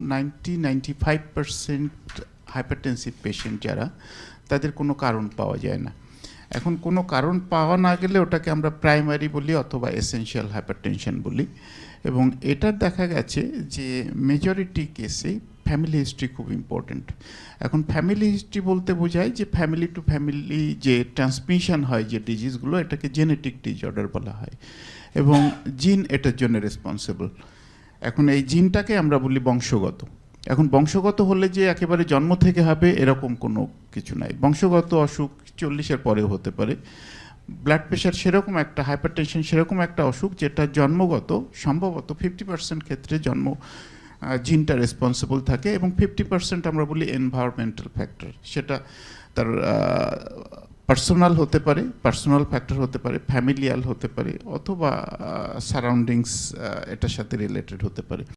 Ninety ninety five percent hypertensive patient যারা, তাদের কোনো কারণ পাওয়া যায় না। এখন কোনো কারণ পাওয়া না গেলে ওটাকে আমরা প্রাইমারি বলি অথবা এসেনশিয়াল হাইপারটেনশন বলি। এবং এটা দেখা গেছে যে মেজরিটি কেসে ফ্যামিলি হিস্ট্রি খুব ইম্পর্ট্যান্ট এখন ফ্যামিলি হিস্ট্রি বলতে বোঝায় যে ফ্যামিলি টু ফ্যামিলি যে ট্রান্সমিশন হয় যে ডিজিজগুলো এটাকে জেনেটিক ডিজঅর্ডার বলা হয়। এবং জিন এটার জন্য রেসপন্সিবল এখন এই জিনটাকে আমরা বলি বংশগত। এখন বংশগত হলে যে একেবারে জন্ম থেকে হবে, এরকম কোনো কিছু নাই। বংশগত অসুখ চল্লিশের পরেও হতে পারে। ব্লাড প্রেশার সেরকম একটা হাইপারটেনশন সেরকম একটা অসুখ যেটা জন্মগত, সম্ভবত ফিফটি পার্সেন্ট ক্ষেত্রে জন্ম জিনটা রেসপন্সিবল থাকে এবং ফিফটি পার্সেন্ট আমরা বলি এনভায়রনমেন্টাল ফ্যাক্টর সেটা তার পার্সোনাল হতে পারে পার্সোনাল ফ্যাক্টর হতে পারে ফ্যামিলিয়াল হতে পারে, অথবা সারাউন্ডিংস এটার সাথে রিলেটেড হতে পারে।